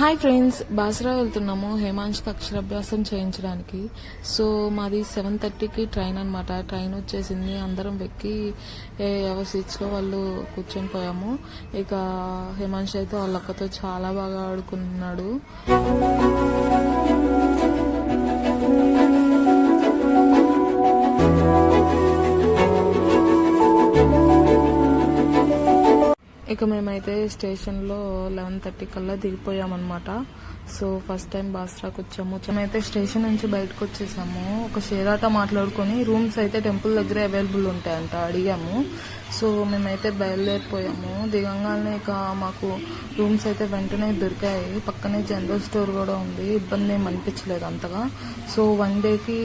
Hi friends Basara వెళ్తున్నాము. హేమాంశ్కి అక్షరాభ్యాసం చేయించడానికి. సో మాది సెవెన్ థర్టీకి ట్రైన్ అనమాట ట్రైన్ వచ్చేసింది. అందరం ఎక్కి ఎవరి సీట్స్లో వాళ్ళు కూర్చొని పోయాము. ఇక హేమాంశ్ అయితే వాళ్ళ అక్కతో చాలా బాగా ఆడుకున్నాడు. ఇక మేమైతే స్టేషన్లో లెవెన్ థర్టీ కల్లా దిగిపోయామన్నమాట. సో ఫస్ట్ టైం బాస్రాకు వచ్చాము మేమైతే స్టేషన్ నుంచి బయటకు వచ్చేసాము. ఒక షేరాట మాట్లాడుకొని రూమ్స్ అయితే టెంపుల్ దగ్గర అవైలబుల్ ఉంటాయంట అడిగాము. సో మేమైతే బయలుదేరిపోయాము. దిగంగానే ఇక మాకు రూమ్స్ అయితే వెంటనే దొరికాయి. పక్కనే జనరల్ స్టోర్ కూడా ఉంది. ఇబ్బంది ఏం అనిపించలేదు అంతగా. సో వన్ డేకి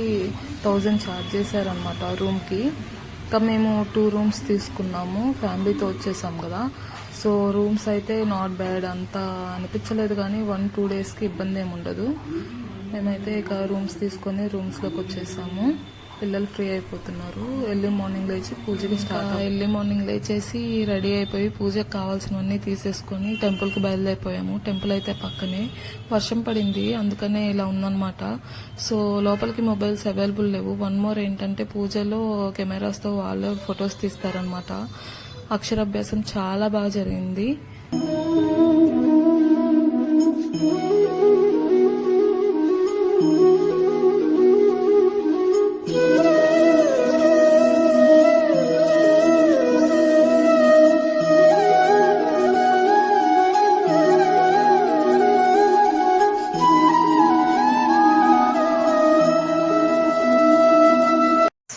థౌజండ్ ఛార్జ్ చేశారనమాట రూమ్కి. ఇంకా మేము టూ రూమ్స్ తీసుకున్నాము. ఫ్యామిలీతో వచ్చేసాం కదా. సో రూమ్స్ అయితే నాట్ బ్యాడ్ అంత అనిపించలేదు కానీ వన్ టూ డేస్కి ఇబ్బంది ఏమి ఉండదు. మేమైతే ఇక రూమ్స్ తీసుకొని రూమ్స్లోకి వచ్చేసాము. పిల్లలు ఫ్రీ అయిపోతున్నారు. ఎర్లీ మార్నింగ్ లేచి పూజకి స్టార్ట్ ఎర్లీ మార్నింగ్ లేచేసి రెడీ అయిపోయి పూజకి కావాల్సినవన్నీ తీసేసుకొని టెంపుల్కి బయలుదేరిపోయాము. టెంపుల్ అయితే పక్కనే. వర్షం పడింది. అందుకనే ఇలా ఉందన్నమాట. సో లోపలికి మొబైల్స్ అవైలబుల్ లేవు. వన్ మోర్ ఏంటంటే పూజలో కెమెరాస్తో వాళ్ళు ఫొటోస్ తీస్తారనమాట అక్షరాభ్యాసం చాలా బాగా జరిగింది.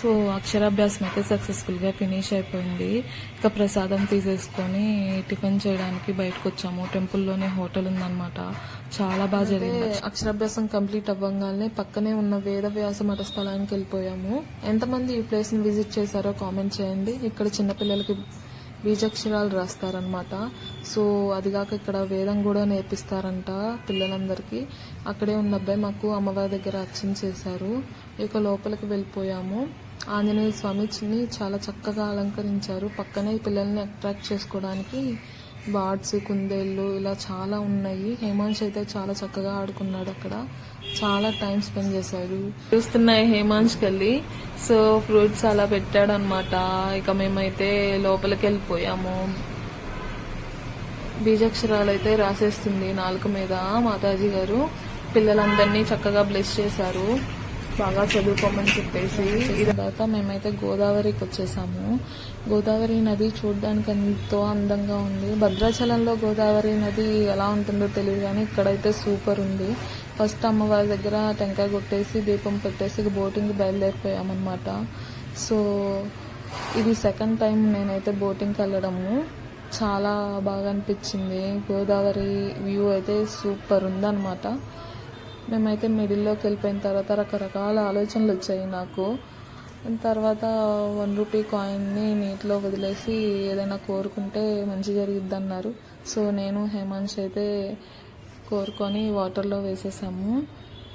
సో అక్షరాభ్యాసం అయితే సక్సెస్ఫుల్గా ఫినిష్ అయిపోయింది. ఇక ప్రసాదం తీసేసుకొని టిఫిన్ చేయడానికి బయటకు వచ్చాము. టెంపుల్లోనే హోటల్ ఉందన్నమాట. చాలా బాగా జరిగింది. అక్షరాభ్యాసం కంప్లీట్ అవ్వగానే పక్కనే ఉన్న వేద వ్యాస మఠ స్థలానికి వెళ్ళిపోయాము. ఎంతమంది ఈ ప్లేస్ని విజిట్ చేశారో కామెంట్ చేయండి. ఇక్కడ చిన్నపిల్లలకి బీజాక్షరాలు రాస్తారనమాట సో అదిగాక ఇక్కడ వేదం కూడా నేర్పిస్తారంట పిల్లలందరికీ. అక్కడే ఉన్న అబ్బాయి మాకు అమ్మవారి దగ్గర అర్చన చేశారు. ఇక లోపలికి వెళ్ళిపోయాము. ఆంజనేయ స్వామిని చాలా చక్కగా అలంకరించారు. పక్కనే పిల్లల్ని అట్రాక్ట్ చేసుకోవడానికి బార్డ్స్ కుందేళ్ళు ఇలా చాలా ఉన్నాయి. హేమాంష్ అయితే చాలా చక్కగా ఆడుకున్నాడు అక్కడ. చాలా టైం స్పెండ్ చేశాడు. చూస్తున్నాయి హేమాంష్ కళ్ళి సో ఫ్రూట్స్ అలా పెట్టాడు అనమాట ఇక మేమైతే లోపలికి వెళ్ళిపోయాము. బీజాక్షరాలు అయితే రాసేస్తుంది నాలుక మీద మాతాజీ గారు. పిల్లలందరినీ చక్కగా బ్లెస్ చేశారు. బాగా చదువుకోమని చెప్పేసి ఇది తర్వాత మేమైతే గోదావరికి వచ్చేసాము. గోదావరి నది చూడడానికి ఎంతో అందంగా ఉంది. భద్రాచలంలో గోదావరి నది ఎలా ఉంటుందో తెలియదు కానీ ఇక్కడైతే సూపర్ ఉంది. ఫస్ట్ అమ్మవారి దగ్గర టెంకాయ కొట్టేసి దీపం పెట్టేసి బోటింగ్ బయలుదేరిపోయామన్నమాట. సో ఇది సెకండ్ టైం నేనైతే బోటింగ్కి వెళ్ళడము. చాలా బాగా అనిపించింది. గోదావరి వ్యూ అయితే సూపర్ ఉందన్నమాట. మేమైతే మిడిల్లోకి వెళ్ళిపోయిన తర్వాత రకరకాల ఆలోచనలు వచ్చాయి నాకు. తర్వాత వన్ రూపీ కాయిన్ని నీటిలో వదిలేసి ఏదైనా కోరుకుంటే మంచి జరిగిద్ది అన్నారు సో నేను హేమాన్ష్ అయితే కోరుకొని వాటర్లో వేసేసాము.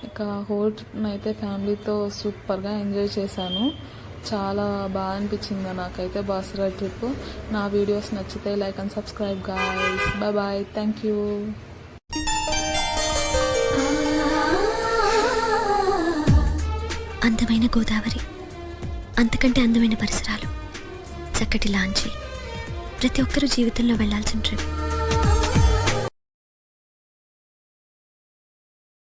ఇక హోల్ ట్రిప్ అయితే ఫ్యామిలీతో సూపర్గా ఎంజాయ్ చేశాను. చాలా బాగా అనిపించింది నాకైతే బాసరా ట్రిప్. నా వీడియోస్ నచ్చితే like and subscribe guys bye bye thank you అందమైన గోదావరి. అంతకంటే అందమైన పరిసరాలు. చక్కటి లాంచి ప్రతి ఒక్కరూ జీవితంలో వెళ్ళాల్సిన ట్రిప్.